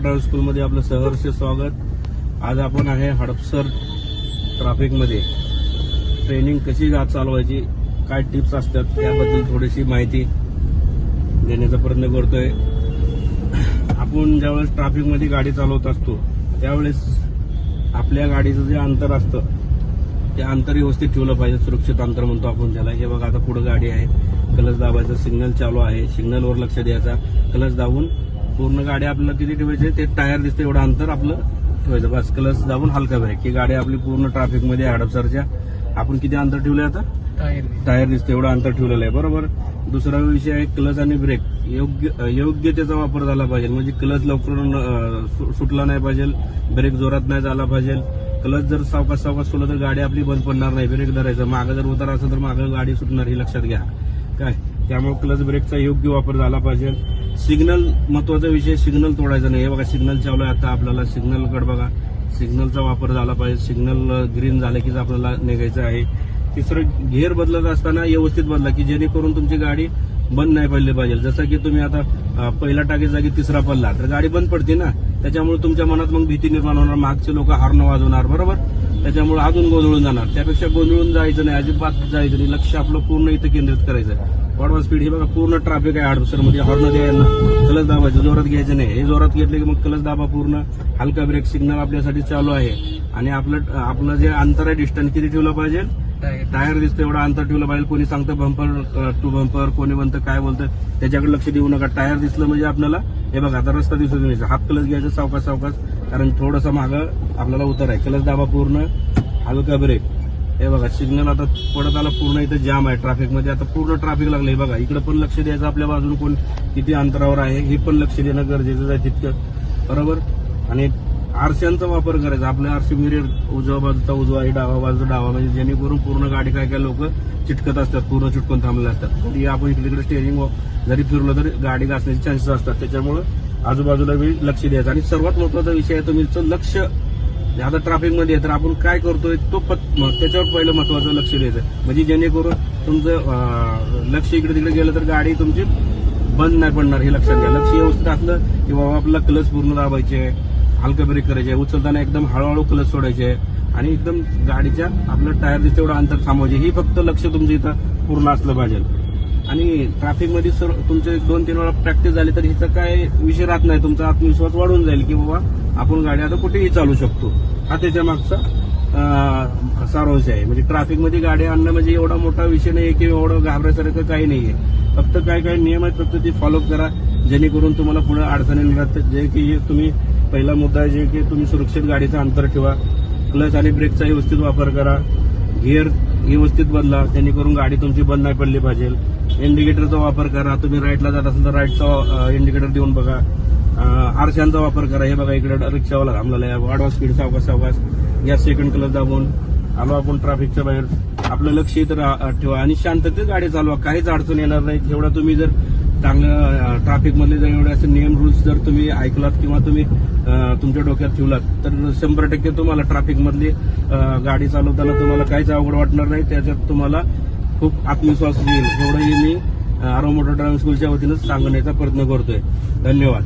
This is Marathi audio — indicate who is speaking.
Speaker 1: ड्रायव्ह स्कूलमध्ये आपलं सहर्ष स्वागत. आज आपण आहे हडपसर ट्रॅफिकमध्ये ट्रेनिंग कशी चालवायची काय टिप्स असतात त्याबद्दल थोडीशी माहिती देण्याचा प्रयत्न करतोय. आपण ज्यावेळेस ट्रॅफिकमध्ये गाडी चालवत असतो त्यावेळेस आपल्या गाडीचं जे अंतर असतं ते अंतर व्यवस्थित ठेवलं पाहिजे सुरक्षित अंतर म्हणतो आपण त्याला. हे बघा आता पुढे गाडी आहे. कलच दाबायचं सिग्नल चालू आहे. सिग्नलवर लक्ष द्यायचा. कलच दाबून पूर्ण गाडी आपल्याला किती ठेवायचे ते टायर दिसतं एवढं अंतर आपलं ठेवायचं. बस कलच दाबून हलका ब्रेक की गाडी आपली पूर्ण ट्रॅफिकमध्ये आहे. हडपसरच्या आपण किती अंतर ठेवलंय आता?
Speaker 2: टायर
Speaker 1: टायर दिसतं एवढं अंतर ठेवलेलं आहे. बरोबर? दुसरा विषय आहे क्लच आणि ब्रेक योग्य योग्य त्याचा वापर झाला पाहिजे. म्हणजे क्लच लवकर सुटला नाही पाहिजे ब्रेक जोरात नाही झाला पाहिजे. क्लच जर सावकाश सावकाश सोडलं तर गाडी आपली बंद पडणार नाही ब्रेक धरायचं. मागं जर उतार असेल तर मागं गाडी सुटणार हे लक्षात घ्या. काय? त्यामुळे क्लच ब्रेकचा योग्य वापर झाला पाहिजे. सिग्नल महत्त्वाचा विषय सिग्नल तोडायचा नाही. हे बघा सिग्नल चालू आहे. आता आपल्याला सिग्नलकडे बघा. सिग्नलचा वापर झाला पाहिजे. सिग्नल ग्रीन झालं की आपल्याला निघायचं आहे. तिसरं घेर बदलत असताना व्यवस्थित बदला की जेणेकरून तुमची गाडी बंद नाही पडली पाहिजे. जसं की तुम्ही आता पहिला टाकी जागी तिसरा पडला तर गाडी बंद पडते ना. त्याच्यामुळे तुमच्या मनात मग भीती निर्माण होणार. मागचे लोक हॉर्न वाजवणार बरोबर? त्याच्यामुळे अजून गोंधळून जाणार. त्यापेक्षा गोंधळून जायचं नाही. अजिबात जायचं नाही. लक्ष आपलं पूर्ण इथं केंद्रित करायचं वाढवा स्पीड हे बघा पूर्ण ट्रॅफिक आहे हार्डसर हॉर्न द्यायला कलस दाबायचं. जोरात घ्यायचं नाही. हे जोरात घेतलं की मग कलस दाबा पूर्ण. हलका ब्रेक सिग्नल आपल्यासाठी चालू आहे. आणि आपलं आपलं जे अंतर आहे डिस्टन्स किती ठेवलं पाहिजे?
Speaker 2: टायर
Speaker 1: दिसतं एवढं अंतर ठेवलं पाहिजे. कोणी सांगतं बंपर टू बंपर कोणी म्हणतं काय बोलतं त्याच्याकडे लक्ष देऊ नका. टायर दिसलं म्हणजे आपल्याला हे बघा आता रस्ता दिसत नाही हात कलच घ्यायचं सावकाश सावकाश. कारण थोडंसं मागं आपल्याला उतर आहे. कलस दाबा पूर्ण. हलका ब्रेक हे बघा सिग्नल आता पडत आला पूर्ण इथं जाम आहे ट्रॅफिकमध्ये आता पूर्ण ट्रॅफिक लागलंय बघा. इकडे पण लक्ष द्यायचं आपल्या बाजून कोण किती अंतरावर आहे हे पण लक्ष देणं गरजेचं आहे तितकं. बरोबर? आणि आरशांचा वापर करायचा. आपल्या आरशी मिरर उजव्या बाजूचा उजवा आहे डावा बाजूचा डावा. म्हणजे जेणेकरून पूर्ण गाडी काय काय लोक चिटकत असतात पूर्ण चिटकून थांबले असतात. कधी आपण इकडे तिकडे स्टेअरिंग जरी फिरलो तरी गाडी घासण्याचे चान्सेस असतात. त्याच्यामुळे आजूबाजूला वेळ लक्ष द्यायचं. आणि सर्वात महत्त्वाचा विषय आहे तुम्हीचं लक्ष म्हणजे आता ट्रॅफिकमध्ये तर आपण काय करतोय तो पत- त्याच्यावर पहिलं महत्वाचं लक्ष द्यायचं. म्हणजे जेणेकरून तुमचं लक्ष इकडे तिकडे गेलं तर गाडी तुमची बंद नाही पडणार हे लक्षात घ्या. लक्ष व्यवस्थित असलं की बाबा आपला क्लच पूर्ण दाबायचे हलकं ब्रेक करायचे उचलताना एकदम हळूहळू क्लच सोडायचे आणि एकदम गाडीच्या आपलं टायर दिसतं एवढं अंतर थांबवायचे. हे फक्त लक्ष तुमचं इथं पूर्ण असलं पाहिजे. आणि ट्रॅफिकमध्ये सर तुमचे दोन तीन वेळा प्रॅक्टिस झाली तर हिचा काय विषय राहत नाही. तुमचा आत्मविश्वास वाढून जाईल की बाबा आपण गाडी आता कुठेही चालू शकतो. हा त्याच्या मागचा सारांश आहे. म्हणजे ट्रॅफिकमध्ये गाडी आणणं म्हणजे एवढा मोठा विषय नाही की एवढं घाबरायसारखं काही नाही आहे फक्त काय काय नियम आहेत फक्त ते फॉलो करा. जेणेकरून तुम्हाला पुढे अडचणी मिळतात जे की तुम्ही पहिला मुद्दा आहे जे की तुम्ही सुरक्षित गाडीचं अंतर ठेवा. क्लच आणि ब्रेकचा व्यवस्थित वापर करा. गिअर व्यवस्थित बदला. जेणेकरून गाडी तुमची बंद नाही पडली पाहिजे. इंडिकेटरचा वापर करा. तुम्ही राईटला जात असाल तर राईटचा इंडिकेटर देऊन बघा. आरशांचा वापर करा. हे बघा इकडे रिक्षावाला थांबलेला आहे. वाढवा स्पीड सावकाश सावकाश. या सेकंड कलर दाबून. आलो आपण ट्रॅफिकच्या बाहेर. आपलं लक्ष इथं ठेवा. आणि शांततेत गाडी चालवा. काहीच अडचण येणार नाही. एवढा तुम्ही जर चांगलं ट्राफिकमधले जर एवढे असे नियम रूल्स जर तुम्ही ऐकलात किंवा तुम्ही तुमच्या डोक्यात ठेवलात तर शंभर टक्के तुम्हाला ट्राफिकमधली गाडी चालवताना तुम्हाला काहीच अवघड वाटणार नाही. त्याच्यात तुम्हाला खूप आत्मविश्वास येईल. एवढंही मी आरो मोटर ड्रायव्हिंग स्कूलच्या वतीनं सांगण्याचा प्रयत्न करतोय. धन्यवाद.